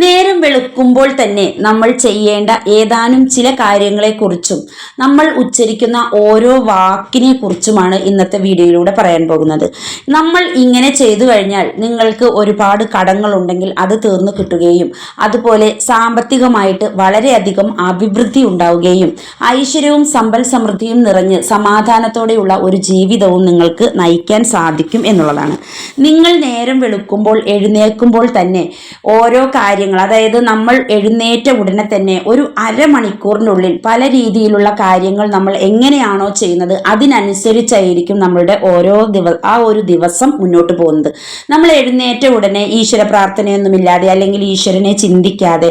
നേരം വെളുക്കുമ്പോൾ തന്നെ നമ്മൾ ചെയ്യേണ്ട ഏതാനും ചില കാര്യങ്ങളെക്കുറിച്ചും നമ്മൾ ഉച്ചരിക്കുന്ന ഓരോ വാക്കിനെ കുറിച്ചുമാണ് ഇന്നത്തെ വീഡിയോയിലൂടെ പറയാൻ പോകുന്നത്. നമ്മൾ ഇങ്ങനെ ചെയ്തു കഴിഞ്ഞാൽ നിങ്ങൾക്ക് ഒരുപാട് കടങ്ങളുണ്ടെങ്കിൽ അത് തീർന്നു കിട്ടുകയും അതുപോലെ സാമ്പത്തികമായിട്ട് വളരെയധികം അഭിവൃദ്ധി ഉണ്ടാവുകയും ഐശ്വര്യവും സമ്പൽ സമൃദ്ധിയും നിറഞ്ഞ് സമാധാനത്തോടെയുള്ള ഒരു ജീവിതവും നിങ്ങൾക്ക് നയിക്കാൻ സാധിക്കും എന്നുള്ളതാണ്. നിങ്ങൾ നേരം വെളുക്കുമ്പോൾ എഴുന്നേൽക്കുമ്പോൾ തന്നെ ഓരോ കാര്യങ്ങൾ അതായത് നമ്മൾ എഴുന്നേറ്റ ഉടനെ തന്നെ ഒരു അരമണിക്കൂറിനുള്ളിൽ പല രീതിയിലുള്ള കാര്യങ്ങൾ നമ്മൾ എങ്ങനെയാണോ ചെയ്യുന്നത് അതിനനുസരിച്ചായിരിക്കും നമ്മളുടെ ഓരോ ദിവസം ആ ഒരു ദിവസം മുന്നോട്ട് പോകുന്നത്. നമ്മൾ എഴുന്നേറ്റ ഉടനെ ഈശ്വര പ്രാർത്ഥനയൊന്നുമില്ലാതെ അല്ലെങ്കിൽ ഈശ്വരനെ ചിന്തിക്കാതെ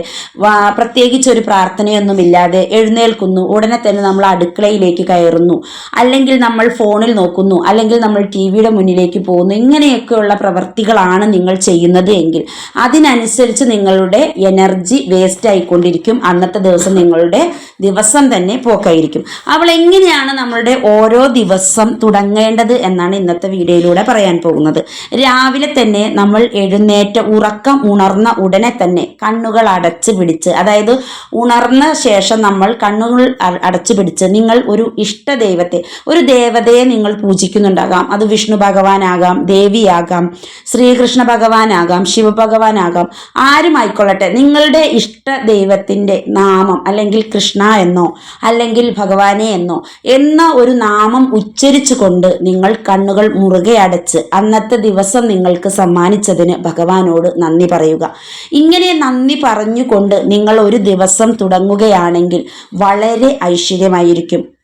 പ്രത്യേകിച്ച് ഒരു പ്രാർത്ഥനയൊന്നുമില്ലാതെ എഴുന്നേൽക്കുന്നു. ഉടനെ തന്നെ നമ്മൾ അടുക്കളയിലേക്ക് കയറുന്നു. അല്ലെങ്കിൽ നമ്മൾ ഫോണിൽ നോക്കുന്നു. അല്ലെങ്കിൽ നമ്മൾ ടി വിയുടെ മുന്നിലേക്ക് പോകുന്നു. ഇങ്ങനെയൊക്കെയുള്ള പ്രവൃത്തികളാണ് നിങ്ങൾ ചെയ്യുന്നത് എങ്കിൽ അതിനനുസരിച്ച് നിങ്ങളുടെ എനർജി വേസ്റ്റ് ആയിക്കൊണ്ടിരിക്കും. അന്നത്തെ ദിവസം നിങ്ങളുടെ ദിവസം തന്നെ പോക്കായിരിക്കും. അവൾ എങ്ങനെയാണ് നമ്മളുടെ ഓരോ ദിവസം തുടങ്ങേണ്ടത് എന്നാണ് ഇന്നത്തെ വീഡിയോയിലൂടെ പറയാൻ പോകുന്നത്. രാവിലെ തന്നെ നമ്മൾ എഴുന്നേറ്റ ഉറക്കം ഉണർന്ന ഉടനെ തന്നെ കണ്ണുകൾ അടച്ചു പിടിച്ച് അതായത് ഉണർന്ന ശേഷം നമ്മൾ കണ്ണുകൾ അടച്ചു പിടിച്ച് നിങ്ങൾ ഒരു ഇഷ്ട ദൈവത്തെ ഒരു ദേവതയെ നിങ്ങൾ പൂജിക്കുന്നുണ്ടാകാം. അത് വിഷ്ണു ഭഗവാനാകാം ദേവിയാകാം ശ്രീകൃഷ്ണ ഭഗവാനാകാം ശിവഭഗവാനാകാം. ആരുമായിക്കൊള്ളട്ടെ നിങ്ങളുടെ ഇഷ്ട ദൈവത്തിന്റെ നാമം അല്ലെങ്കിൽ കൃഷ്ണ എന്നോ അല്ലെങ്കിൽ ഭഗവാനെ എന്നോ എന്ന ഒരു നാമം ഉച്ചരിച്ചുകൊണ്ട് നിങ്ങൾ കണ്ണുകൾ മുറുകെ അടച്ച് അന്നത്തെ ദിവസം നിങ്ങൾക്ക് സമ്മാനിച്ചതിന് ഭഗവാനോട് നന്ദി പറയുക. ഇങ്ങനെ നന്ദി പറഞ്ഞുകൊണ്ട് നിങ്ങൾ ഒരു ദിവസം തുടങ്ങുകയാണെങ്കിൽ വളരെ ഐശ്വര്യമായിരിക്കും.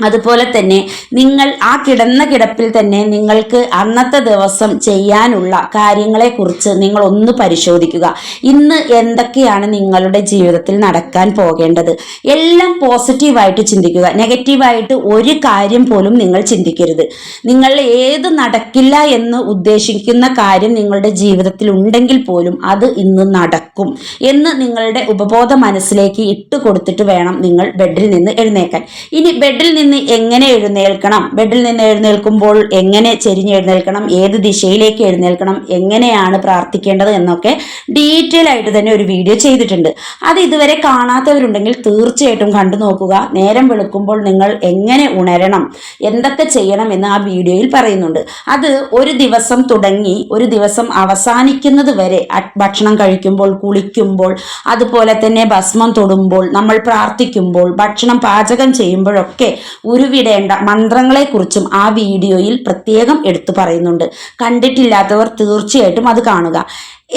അതുപോലെ തന്നെ നിങ്ങൾ ആ കിടന്ന കിടപ്പിൽ തന്നെ നിങ്ങൾക്ക് അന്നത്തെ ദിവസം ചെയ്യാനുള്ള കാര്യങ്ങളെക്കുറിച്ച് നിങ്ങൾ ഒന്ന് പരിശോധിക്കുക. ഇന്ന് എന്തൊക്കെയാണ് നിങ്ങളുടെ ജീവിതത്തിൽ നടക്കാൻ പോകേണ്ടത്? എല്ലാം പോസിറ്റീവായിട്ട് ചിന്തിക്കുക. നെഗറ്റീവായിട്ട് ഒരു കാര്യം പോലും നിങ്ങൾ ചിന്തിക്കരുത്. നിങ്ങൾ ഏത് നടക്കില്ല എന്ന് ഉദ്ദേശിക്കുന്ന കാര്യം നിങ്ങളുടെ ജീവിതത്തിൽ ഉണ്ടെങ്കിൽ പോലും അത് ഇന്ന് നടക്കും എന്ന് നിങ്ങളുടെ ഉപബോധ മനസ്സിലേക്ക് ഇട്ട് കൊടുത്തിട്ട് വേണം നിങ്ങൾ ബെഡിൽ നിന്ന് എഴുന്നേക്കാൻ. ഇനി ബെഡിൽ നിന്ന് എങ്ങനെ എഴുന്നേൽക്കണം? ബെഡിൽ നിന്ന് എഴുന്നേൽക്കുമ്പോൾ എങ്ങനെ ചെരിഞ്ഞ് എഴുന്നേൽക്കണം? ഏത് ദിശയിലേക്ക് എഴുന്നേൽക്കണം? എങ്ങനെയാണ് പ്രാർത്ഥിക്കേണ്ടത് എന്നൊക്കെ ഡീറ്റെയിൽ ആയിട്ട് തന്നെ ഒരു വീഡിയോ ചെയ്തിട്ടുണ്ട്. അത് ഇതുവരെ കാണാത്തവരുണ്ടെങ്കിൽ തീർച്ചയായിട്ടും കണ്ടു നോക്കുക. നേരം വെളുക്കുമ്പോൾ നിങ്ങൾ എങ്ങനെ ഉണരണം? എന്തൊക്കെ ചെയ്യണം എന്ന് ആ വീഡിയോയിൽ പറയുന്നുണ്ട്. അത് ഒരു ദിവസം തുടങ്ങി ഒരു ദിവസം അവസാനിക്കുന്നത് വരെ ഭക്ഷണം കഴിക്കുമ്പോൾ കുളിക്കുമ്പോൾ അതുപോലെ തന്നെ ഭസ്മം തൊടുമ്പോൾ നമ്മൾ പ്രാർത്ഥിക്കുമ്പോൾ ഭക്ഷണം പാചകം ചെയ്യുമ്പോഴൊക്കെ ഉരുവിടേണ്ട മന്ത്രങ്ങളെക്കുറിച്ചും ആ വീഡിയോയിൽ പ്രത്യേകം എടുത്തു പറയുന്നുണ്ട്. കണ്ടിട്ടില്ലാത്തവർ തീർച്ചയായിട്ടും അത് കാണുക.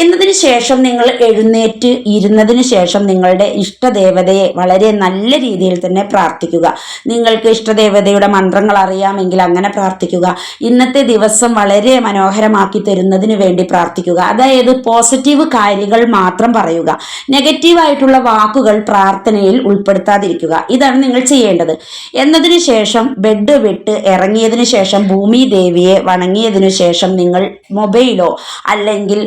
എന്നതിന് ശേഷം നിങ്ങൾ എഴുന്നേറ്റ് ഇരുന്നതിന് ശേഷം നിങ്ങളുടെ ഇഷ്ടദേവതയെ വളരെ നല്ല രീതിയിൽ തന്നെ പ്രാർത്ഥിക്കുക. നിങ്ങൾക്ക് ഇഷ്ടദേവതയുടെ മന്ത്രങ്ങൾ അറിയാമെങ്കിൽ അങ്ങനെ പ്രാർത്ഥിക്കുക. ഇന്നത്തെ ദിവസം വളരെ മനോഹരമാക്കി തരുന്നതിന് വേണ്ടി പ്രാർത്ഥിക്കുക. അതായത് പോസിറ്റീവ് കാര്യങ്ങൾ മാത്രം പറയുക. നെഗറ്റീവായിട്ടുള്ള വാക്കുകൾ പ്രാർത്ഥനയിൽ ഉൾപ്പെടുത്താതിരിക്കുക. ഇതാണ് നിങ്ങൾ ചെയ്യേണ്ടത്. എന്നതിന് ശേഷം ബെഡ് വിട്ട് ഇറങ്ങിയതിന് ശേഷം ഭൂമി ദേവിയെ വണങ്ങിയതിനു ശേഷം നിങ്ങൾ മൊബൈലോ അല്ലെങ്കിൽ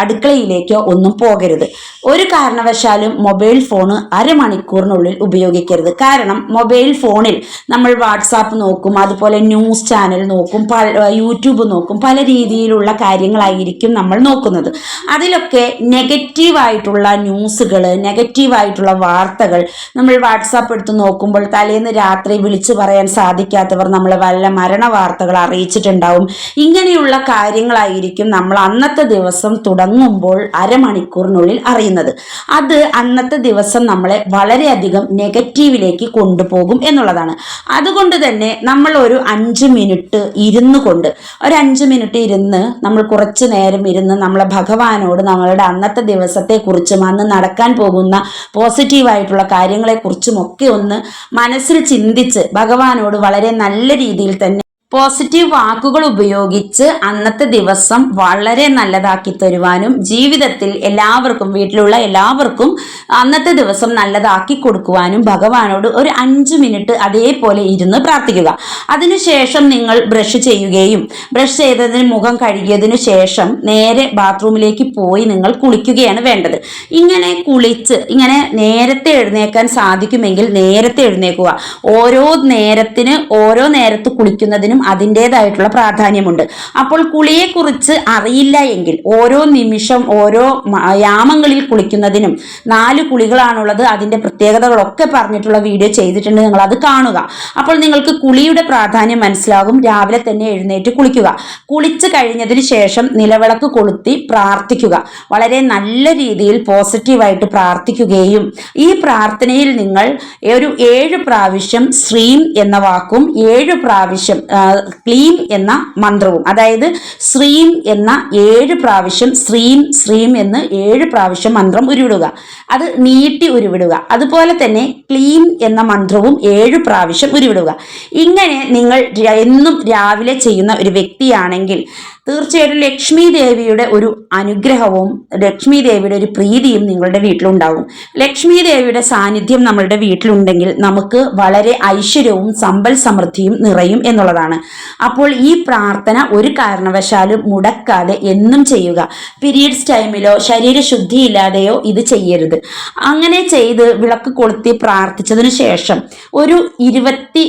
അടുക്കളയിലേക്കോ ഒന്നും പോകരുത്. ഒരു കാരണവശാലും മൊബൈൽ ഫോൺ അരമണിക്കൂറിനുള്ളിൽ ഉപയോഗിക്കരുത്. കാരണം മൊബൈൽ ഫോണിൽ നമ്മൾ വാട്സാപ്പ് നോക്കും അതുപോലെ ന്യൂസ് ചാനൽ നോക്കും യൂട്യൂബ് നോക്കും പല രീതിയിലുള്ള കാര്യങ്ങളായിരിക്കും നമ്മൾ നോക്കുന്നത്. അതിലൊക്കെ നെഗറ്റീവായിട്ടുള്ള ന്യൂസുകൾ നെഗറ്റീവായിട്ടുള്ള വാർത്തകൾ നമ്മൾ വാട്സാപ്പ് എടുത്ത് നോക്കുമ്പോൾ തലേന്ന് രാത്രി വിളിച്ചു പറയാൻ സാധിക്കാത്തവർ നമ്മളെ വല്ല മരണ വാർത്തകൾ അറിയിച്ചിട്ടുണ്ടാവും. ഇങ്ങനെയുള്ള കാര്യങ്ങളായിരിക്കും നമ്മൾ അന്നത്തെ ദിവസം തുടങ്ങുമ്പോൾ അരമണിക്കൂറിനുള്ളിൽ അറിയുന്നത്. അത് അന്നത്തെ ദിവസം നമ്മളെ വളരെയധികം നെഗറ്റീവിലേക്ക് കൊണ്ടുപോകും എന്നുള്ളതാണ്. അതുകൊണ്ട് തന്നെ നമ്മൾ ഒരു അഞ്ച് മിനിറ്റ് ഇരുന്ന് കൊണ്ട് ഒരു അഞ്ച് മിനിറ്റ് ഇരുന്ന് നമ്മൾ കുറച്ച് നേരം ഇരുന്ന് നമ്മളെ ഭഗവാനോട് നമ്മളുടെ അന്നത്തെ ദിവസത്തെക്കുറിച്ചും അന്ന് നടക്കാൻ പോകുന്ന പോസിറ്റീവായിട്ടുള്ള കാര്യങ്ങളെക്കുറിച്ചും ഒക്കെ ഒന്ന് മനസ്സിൽ ചിന്തിച്ച് ഭഗവാനോട് വളരെ നല്ല രീതിയിൽ തന്നെ പോസിറ്റീവ് വാക്കുകൾ ഉപയോഗിച്ച് അന്നത്തെ ദിവസം വളരെ നല്ലതാക്കി തരുവാനും ജീവിതത്തിൽ എല്ലാവർക്കും വീട്ടിലുള്ള എല്ലാവർക്കും അന്നത്തെ ദിവസം നല്ലതാക്കി കൊടുക്കുവാനും ഭഗവാനോട് ഒരു അഞ്ച് മിനിറ്റ് അതേപോലെ ഇരുന്ന് പ്രാർത്ഥിക്കുക. അതിനുശേഷം നിങ്ങൾ ബ്രഷ് ചെയ്യുകയും ബ്രഷ് ചെയ്തതിന് മുഖം കഴുകിയതിനു ശേഷം നേരെ ബാത്റൂമിലേക്ക് പോയി നിങ്ങൾ കുളിക്കുകയാണ് വേണ്ടത്. ഇങ്ങനെ കുളിച്ച് ഇങ്ങനെ നേരത്തെ എഴുന്നേക്കാൻ സാധിക്കുമെങ്കിൽ നേരത്തെ എഴുന്നേക്കുക. ഓരോ നേരത്തിന് ഓരോ നേരത്ത് കുളിക്കുന്നതിനും കുളിക്കുന്നതിനും അതിന്റെതായിട്ടുള്ള പ്രാധാന്യമുണ്ട്. അപ്പോൾ കുളിയെക്കുറിച്ച് അറിയില്ല എങ്കിൽ ഓരോ നിമിഷം ഓരോ യാമങ്ങളിൽ കുളിക്കുന്നതിനും നാല് കുളികളാണുള്ളത്. അതിന്റെ പ്രത്യേകതകളൊക്കെ പറഞ്ഞിട്ടുള്ള വീഡിയോ ചെയ്തിട്ടുണ്ട്. നിങ്ങൾ അത് കാണുക. അപ്പോൾ നിങ്ങൾക്ക് കുളിയുടെ പ്രാധാന്യം മനസ്സിലാകും. രാവിലെ തന്നെ എഴുന്നേറ്റ് കുളിക്കുക. കുളിച്ച് കഴിഞ്ഞതിന് ശേഷം നിലവിളക്ക് കൊളുത്തി പ്രാർത്ഥിക്കുക. വളരെ നല്ല രീതിയിൽ പോസിറ്റീവായിട്ട് പ്രാർത്ഥിക്കുകയും ഈ പ്രാർത്ഥനയിൽ നിങ്ങൾ ഒരു ഏഴ് പ്രാവശ്യം ശ്രീം എന്ന വാക്കും ഏഴ് പ്രാവശ്യം ക്ലീം എന്ന മന്ത്രവും. അതായത് ശ്രീം എന്ന ഏഴ് പ്രാവശ്യം ശ്രീം ശ്രീം എന്ന് ഏഴ് പ്രാവശ്യം മന്ത്രം ഉരുവിടുക. അത് നീട്ടി ഉരുവിടുക. അതുപോലെ തന്നെ ക്ലീം എന്ന മന്ത്രവും ഏഴ് പ്രാവശ്യം ഉരുവിടുക. ഇങ്ങനെ നിങ്ങൾ എന്നും രാവിലെ ചെയ്യുന്ന ഒരു വ്യക്തിയാണെങ്കിൽ തീർച്ചയായിട്ടും ലക്ഷ്മി ദേവിയുടെ ഒരു അനുഗ്രഹവും ലക്ഷ്മി ദേവിയുടെ ഒരു പ്രീതിയും നിങ്ങളുടെ വീട്ടിലുണ്ടാവും. ലക്ഷ്മി ദേവിയുടെ സാന്നിധ്യം നമ്മളുടെ വീട്ടിലുണ്ടെങ്കിൽ നമുക്ക് വളരെ ഐശ്വര്യവും സമ്പൽ സമൃദ്ധിയും നിറയും എന്നുള്ളതാണ്. അപ്പോൾ ഈ പ്രാർത്ഥന ഒരു കാരണവശാലും മുടക്കാതെ എന്നും ചെയ്യുക. പീരീഡ്സ് ടൈമിലോ ശരീരശുദ്ധി ഇല്ലാതെയോ ഇത് ചെയ്യരുത്. അങ്ങനെ ചെയ്ത് വിളക്ക് കൊളുത്തി പ്രാർത്ഥിച്ചതിനു ശേഷം ഒരു ഇരുപത്തി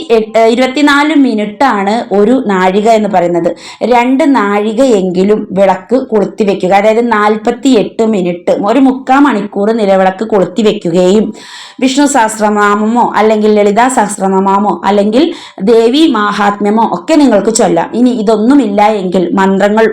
ഇരുപത്തിനാല് മിനിറ്റാണ് ഒരു നാഴിക എന്ന് പറയുന്നത്. രണ്ട് നാഴികയെങ്കിലും വിളക്ക് കൊളുത്തി വെക്കുക. അതായത് നാൽപ്പത്തി എട്ട് മിനിറ്റ് ഒരു മുക്കാൽ മണിക്കൂർ നിലവിളക്ക് കൊളുത്തി വെക്കുകയും വിഷ്ണു സഹസ്രനാമമോ അല്ലെങ്കിൽ ലളിതാ സഹസ്രനാമമോ അല്ലെങ്കിൽ ദേവി മാഹാത്മ്യമോ ഒക്കെ നിങ്ങൾക്ക് ചൊല്ലാം. ഇനി ഇതൊന്നുമില്ല എങ്കിൽ മന്ത്രങ്ങൾ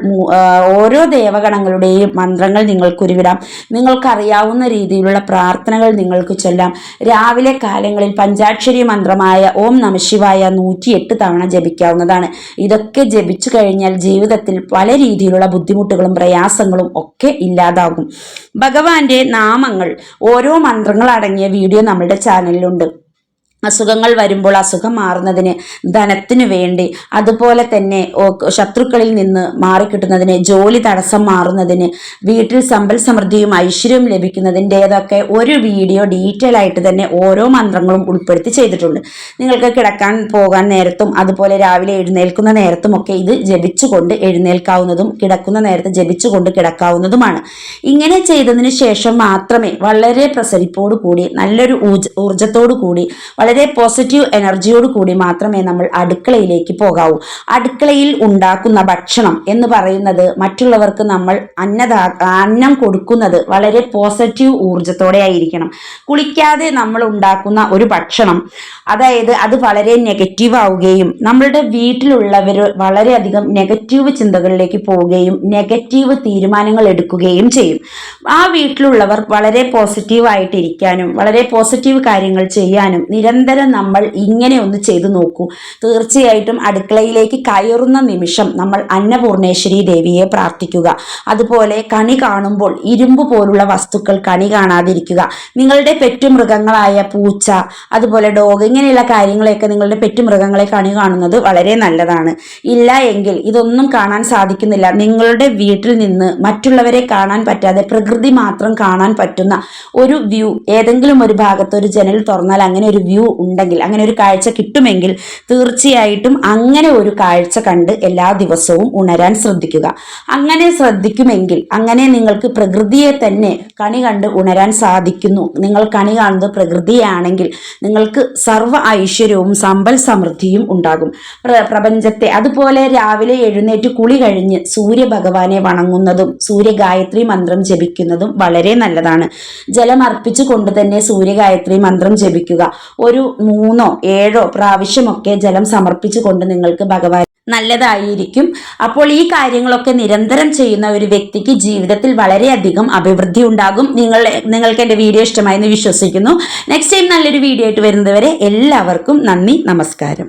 ഓരോ ദേവഗണങ്ങളുടെയും മന്ത്രങ്ങൾ നിങ്ങൾക്ക് ഉരുവിടാം നിങ്ങൾക്കറിയാവുന്ന രീതിയിലുള്ള പ്രാർത്ഥനകൾ നിങ്ങൾക്ക് ചൊല്ലാം. രാവിലെ കാലങ്ങളിൽ പഞ്ചാക്ഷരി മന്ത്രമായ ഓം നമശിവായ നൂറ്റിയെട്ട് തവണ ജപിക്കാവുന്നതാണ്. ഇതൊക്കെ ജപിച്ചു കഴിഞ്ഞാൽ ജീവിതത്തിൽ പല രീതിയിലുള്ള ബുദ്ധിമുട്ടുകളും പ്രയാസങ്ങളും ഒക്കെ ഇല്ലാതാകും. ഭഗവാന്റെ നാമങ്ങൾ ഓരോ മന്ത്രങ്ങൾ അടങ്ങിയ വീഡിയോ നമ്മുടെ ചാനലിലുണ്ട്. അസുഖങ്ങൾ വരുമ്പോൾ അസുഖം മാറുന്നതിന് ധനത്തിനു വേണ്ടി അതുപോലെ തന്നെ ശത്രുക്കളിൽ നിന്ന് മാറിക്കിട്ടുന്നതിന് ജോലി തടസ്സം മാറുന്നതിന് വീട്ടിൽ സമ്പൽ സമൃദ്ധിയും ഐശ്വര്യവും ലഭിക്കുന്നതിന്റെതൊക്കെ ഒരു വീഡിയോ ഡീറ്റെയിൽ ആയിട്ട് തന്നെ ഓരോ മന്ത്രങ്ങളും ഉൾപ്പെടുത്തി ചെയ്തിട്ടുണ്ട്. നിങ്ങൾക്ക് കിടക്കാൻ പോകാൻ നേരത്തും അതുപോലെ രാവിലെ എഴുന്നേൽക്കുന്ന നേരത്തും ഒക്കെ ഇത് ജപിച്ചുകൊണ്ട് എഴുന്നേൽക്കാവുന്നതും കിടക്കുന്ന നേരത്ത് ജപിച്ചുകൊണ്ട് കിടക്കാവുന്നതുമാണ്. ഇങ്ങനെ ചെയ്തതിന് ശേഷം മാത്രമേ വളരെ പ്രസരിപ്പോടു കൂടി നല്ലൊരു ഊർജ ഊർജത്തോടു കൂടി വളരെ പോസിറ്റീവ് എനർജിയോട് കൂടി മാത്രമേ നമ്മൾ അടുക്കളയിലേക്ക് പോകാവൂ. അടുക്കളയിൽ ഉണ്ടാക്കുന്ന ഭക്ഷണം എന്ന് പറയുന്നത് മറ്റുള്ളവർക്ക് നമ്മൾ അന്നദാ അന്നം കൊടുക്കുന്നത് വളരെ പോസിറ്റീവ് ഊർജത്തോടെ ആയിരിക്കണം. കുളിക്കാതെ നമ്മൾ ഉണ്ടാക്കുന്ന ഒരു ഭക്ഷണം അതായത് അത് വളരെ നെഗറ്റീവ് ആവുകയും നമ്മളുടെ വീട്ടിലുള്ളവർ വളരെയധികം നെഗറ്റീവ് ചിന്തകളിലേക്ക് പോവുകയും നെഗറ്റീവ് തീരുമാനങ്ങൾ എടുക്കുകയും ചെയ്യും. ആ വീട്ടിലുള്ളവർ വളരെ പോസിറ്റീവ് ആയിട്ടിരിക്കാനും വളരെ പോസിറ്റീവ് കാര്യങ്ങൾ ചെയ്യാനും നിരന്തരം നമ്മൾ ഇങ്ങനെ ഒന്ന് ചെയ്തു നോക്കൂ. തീർച്ചയായിട്ടും അടുക്കളയിലേക്ക് കയറുന്ന നിമിഷം നമ്മൾ അന്നപൂർണേശ്വരി ദേവിയെ പ്രാർത്ഥിക്കുക. അതുപോലെ കണി കാണുമ്പോൾ ഇരുമ്പ് പോലുള്ള വസ്തുക്കൾ കണി കാണാതിരിക്കുക. നിങ്ങളുടെ പെറ്റുമൃഗങ്ങളായ പൂച്ച അതുപോലെ ഡോഗ് ഇങ്ങനെയുള്ള കാര്യങ്ങളെയൊക്കെ നിങ്ങളുടെ പെറ്റുമൃഗങ്ങളെ കണി കാണുന്നത് വളരെ നല്ലതാണ്. ഇല്ല എങ്കിൽ ഇതൊന്നും കാണാൻ സാധിക്കുന്നില്ല. നിങ്ങളുടെ വീട്ടിൽ നിന്ന് മറ്റുള്ളവരെ കാണാൻ പറ്റാതെ പ്രകൃതി മാത്രം കാണാൻ പറ്റുന്ന ഒരു വ്യൂ ഏതെങ്കിലും ഒരു ഭാഗത്ത് ഒരു ജനൽ തുറന്നാൽ അങ്ങനെ ഒരു വ്യൂ ഉണ്ടെങ്കിൽ അങ്ങനെ ഒരു കാഴ്ച കിട്ടുമെങ്കിൽ തീർച്ചയായിട്ടും അങ്ങനെ ഒരു കാഴ്ച കണ്ട് എല്ലാ ദിവസവും ഉണരാൻ ശ്രദ്ധിക്കുക. അങ്ങനെ ശ്രദ്ധിക്കുമെങ്കിൽ അങ്ങനെ നിങ്ങൾക്ക് പ്രകൃതിയെ തന്നെ കണി കണ്ട് ഉണരാൻ സാധിക്കുന്നു. നിങ്ങൾ കണി കാണുന്നത് പ്രകൃതിയാണെങ്കിൽ നിങ്ങൾക്ക് സർവ ഐശ്വര്യവും സമ്പൽ സമൃദ്ധിയും ഉണ്ടാകും. പ്രപഞ്ചത്തെ അതുപോലെ രാവിലെ എഴുന്നേറ്റ് കുളി കഴിഞ്ഞ് സൂര്യഭഗവാനെ വണങ്ങുന്നതും സൂര്യഗായത്രി മന്ത്രം ജപിക്കുന്നതും വളരെ നല്ലതാണ്. ജലം അർപ്പിച്ചുകൊണ്ട് തന്നെ സൂര്യഗായത്രി മന്ത്രം ജപിക്കുക. ഒരു മൂന്നോ ഏഴോ പ്രാവശ്യമൊക്കെ ജലം സമർപ്പിച്ചുകൊണ്ട് നിങ്ങൾക്ക് ഭഗവാൻ നല്ലതായിരിക്കും. അപ്പോൾ ഈ കാര്യങ്ങളൊക്കെ നിരന്തരം ചെയ്യുന്ന ഒരു വ്യക്തിക്ക് ജീവിതത്തിൽ വളരെയധികം അഭിവൃദ്ധി ഉണ്ടാകും. നിങ്ങൾ നിങ്ങൾക്ക് എന്റെ വീഡിയോ ഇഷ്ടമായെന്ന് വിശ്വസിക്കുന്നു. നെക്സ്റ്റ് ടൈം നല്ലൊരു വീഡിയോ ആയിട്ട് വരുന്നതുവരെ എല്ലാവർക്കും നന്ദി നമസ്കാരം.